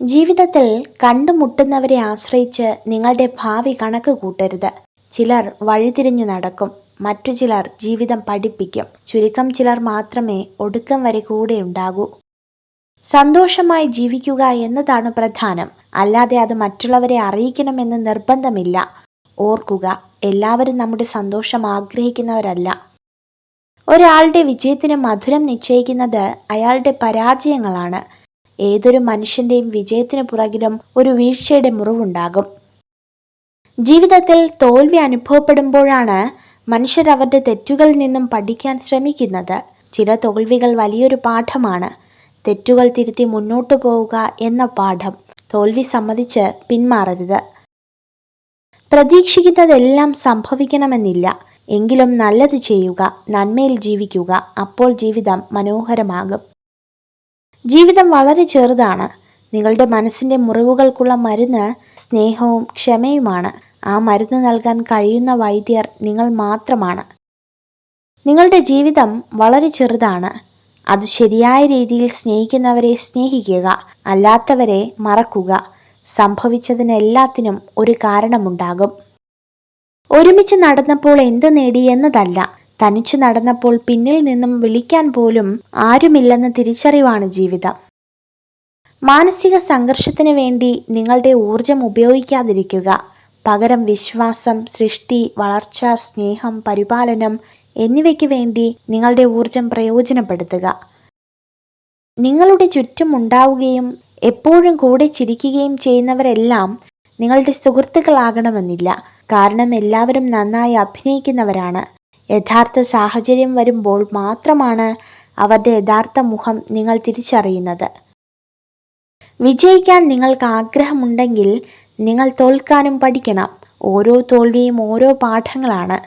ജീവിതത്തിൽ കണ്ടുമുട്ടുന്നവരെ ആശ്രയിച്ച് നിങ്ങളുടെ ഭാവി കണക്ക് കൂട്ടരുത്. ചിലർ വഴിതിരിഞ്ഞു നടക്കും. മറ്റു ചിലർ ജീവിതം പഠിപ്പിക്കും. ചുരുക്കം ചിലർ മാത്രമേ ഒടുക്കം വരെ കൂടെ ഉണ്ടാകൂ. സന്തോഷമായി ജീവിക്കുക എന്നതാണ് പ്രധാനം. അല്ലാതെ അത് മറ്റുള്ളവരെ അറിയിക്കണമെന്ന് നിർബന്ധമില്ല. ഓർക്കുക എല്ലാവരും നമ്മുടെ സന്തോഷം ആഗ്രഹിക്കുന്നവരല്ല. ഒരാളുടെ വിജയത്തിന് മധുരം നിശ്ചയിക്കുന്നത് അയാളുടെ പരാജയങ്ങളാണ്. ഏതൊരു മനുഷ്യന്റെയും വിജയത്തിന് പുറകിലും ഒരു വീഴ്ചയുടെ മുറിവുണ്ടാകും. ജീവിതത്തിൽ തോൽവി അനുഭവപ്പെടുമ്പോഴാണ് മനുഷ്യർ അവരുടെ തെറ്റുകളിൽ നിന്നും പഠിക്കാൻ ശ്രമിക്കുന്നത്. ചില തോൽവികൾ വലിയൊരു പാഠമാണ്. തെറ്റുകൾ തിരുത്തി മുന്നോട്ടു പോവുക എന്ന പാഠം തോൽവി സമ്മതിച്ച് പിന്മാറരുത്. പ്രതീക്ഷിക്കുന്നതെല്ലാം സംഭവിക്കണമെന്നില്ല. എങ്കിലും നല്ലത് ചെയ്യുക നന്മയിൽ ജീവിക്കുക അപ്പോൾ ജീവിതം മനോഹരമാകും. ജീവിതം വളരെ ചെറുതാണ്. നിങ്ങളുടെ മനസ്സിന്റെ മുറിവുകൾക്കുള്ള മരുന്ന് സ്നേഹവും ക്ഷമയുമാണ്. ആ മരുന്ന് നൽകാൻ കഴിയുന്ന വൈദ്യർ നിങ്ങൾ മാത്രമാണ്. നിങ്ങളുടെ ജീവിതം വളരെ ചെറുതാണ്. അത് ശരിയായ രീതിയിൽ സ്നേഹിക്കുന്നവരെ സ്നേഹിക്കുക അല്ലാത്തവരെ മറക്കുക. സംഭവിച്ചതിനെല്ലാത്തിനും ഒരു കാരണമുണ്ടാകും. ഒരുമിച്ച് നടന്നപ്പോൾ എന്ത് നേടി എന്നതല്ല. തനിച്ചു നടന്നപ്പോൾ പിന്നിൽ നിന്നും വിളിക്കാൻ പോലും ആരുമില്ലെന്ന തിരിച്ചറിവാണ് ജീവിതം. മാനസിക സംഘർഷത്തിന് വേണ്ടി നിങ്ങളുടെ ഊർജം ഉപയോഗിക്കാതിരിക്കുക. പകരം വിശ്വാസം സൃഷ്ടി വളർച്ച സ്നേഹം പരിപാലനം എന്നിവയ്ക്ക് വേണ്ടി നിങ്ങളുടെ ഊർജം പ്രയോജനപ്പെടുത്തുക. നിങ്ങളുടെ ചുറ്റും ഉണ്ടാവുകയും എപ്പോഴും കൂടെ ചിരിക്കുകയും ചെയ്യുന്നവരെല്ലാം നിങ്ങളുടെ സുഹൃത്തുക്കളാകണമെന്നില്ല. കാരണം എല്ലാവരും നന്നായി അഭിനയിക്കുന്നവരാണ്. യഥാർത്ഥ സാഹചര്യം വരുമ്പോൾ മാത്രമാണ് അവരുടെ യഥാർത്ഥ മുഖം നിങ്ങൾ തിരിച്ചറിയുന്നത്. വിജയിക്കാൻ നിങ്ങൾക്ക് ആഗ്രഹമുണ്ടെങ്കിൽ നിങ്ങൾ തോൽക്കാനും പഠിക്കണം. ഓരോ തോൽവിയും ഓരോ പാഠങ്ങളാണ്.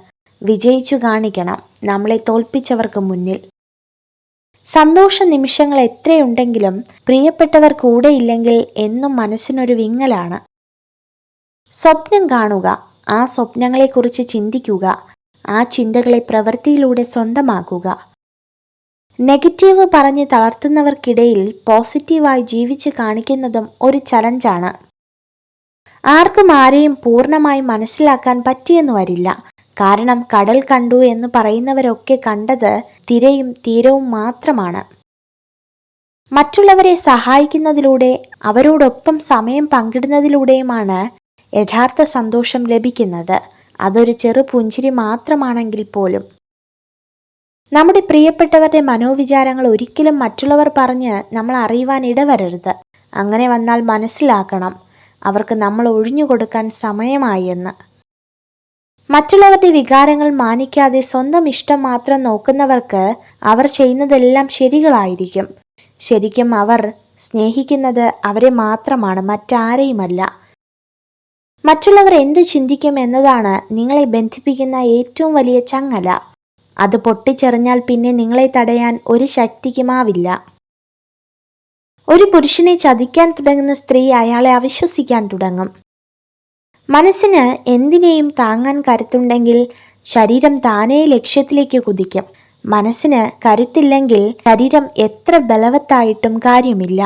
വിജയിച്ചു കാണിക്കണം. നമ്മളെ തോൽപ്പിച്ചവർക്ക് മുന്നിൽ. സന്തോഷ നിമിഷങ്ങൾ എത്രയുണ്ടെങ്കിലും പ്രിയപ്പെട്ടവർ കൂടെയില്ലെങ്കിൽ എന്നും മനസ്സിനൊരു വിങ്ങലാണ്. സ്വപ്നം കാണുക. ആ സ്വപ്നങ്ങളെക്കുറിച്ച് ചിന്തിക്കുക. ആ ചിന്തകളെ പ്രവൃത്തിയിലൂടെ സ്വന്തമാക്കുക. നെഗറ്റീവ് പറഞ്ഞ് തളർത്തുന്നവർക്കിടയിൽ പോസിറ്റീവായി ജീവിച്ച് കാണിക്കുന്നതും ഒരു ചലഞ്ചാണ്. ആർക്കും ആരെയും പൂർണമായി മനസ്സിലാക്കാൻ പറ്റിയെന്ന് വരില്ല. കാരണം കടൽ കണ്ടു എന്ന് പറയുന്നവരൊക്കെ കണ്ടത് തിരയും തീരവും മാത്രമാണ്. മറ്റുള്ളവരെ സഹായിക്കുന്നതിലൂടെ അവരോടൊപ്പം സമയം പങ്കിടുന്നതിലൂടെയുമാണ് യഥാർത്ഥ സന്തോഷം ലഭിക്കുന്നത്. അതൊരു ചെറു പുഞ്ചിരി മാത്രമാണെങ്കിൽ പോലും. നമ്മുടെ പ്രിയപ്പെട്ടവരുടെ മനോവിചാരങ്ങൾ ഒരിക്കലും മറ്റുള്ളവർ പറഞ്ഞ് നമ്മൾ അറിയുവാൻ ഇടവരരുത്. അങ്ങനെ വന്നാൽ മനസ്സിലാക്കണം അവർക്ക് നമ്മൾ ഒഴിഞ്ഞു കൊടുക്കാൻ സമയമായി എന്ന്. മറ്റുള്ളവരുടെ വികാരങ്ങൾ മാനിക്കാതെ സ്വന്തം ഇഷ്ടം മാത്രം നോക്കുന്നവർക്ക് അവർ ചെയ്യുന്നതെല്ലാം ശരികളായിരിക്കും. ശരിക്കും അവർ സ്നേഹിക്കുന്നത് അവരെ മാത്രമാണ് മറ്റാരെയുമല്ല. മറ്റുള്ളവർ എന്തു ചിന്തിക്കും എന്നതാണ് നിങ്ങളെ ബന്ധിപ്പിക്കുന്ന ഏറ്റവും വലിയ ചങ്ങല. അത് പൊട്ടിച്ചെറിഞ്ഞാൽ പിന്നെ നിങ്ങളെ തടയാൻ ഒരു ശക്തിക്കുമാവില്ല ഒരു പുരുഷനെ ചതിക്കാൻ തുടങ്ങുന്ന സ്ത്രീ അയാളെ അവിശ്വസിക്കാൻ തുടങ്ങും. മനസ്സിന് എന്തിനേയും താങ്ങാൻ കരുത്തുണ്ടെങ്കിൽ ശരീരം താനേ ലക്ഷ്യത്തിലേക്ക് കുതിക്കും. മനസ്സിന് കരുത്തില്ലെങ്കിൽ ശരീരം എത്ര ബലവത്തായിട്ടും കാര്യമില്ല.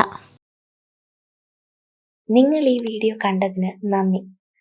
നിങ്ങൾ ഈ വീഡിയോ കണ്ടതിന് നന്ദി.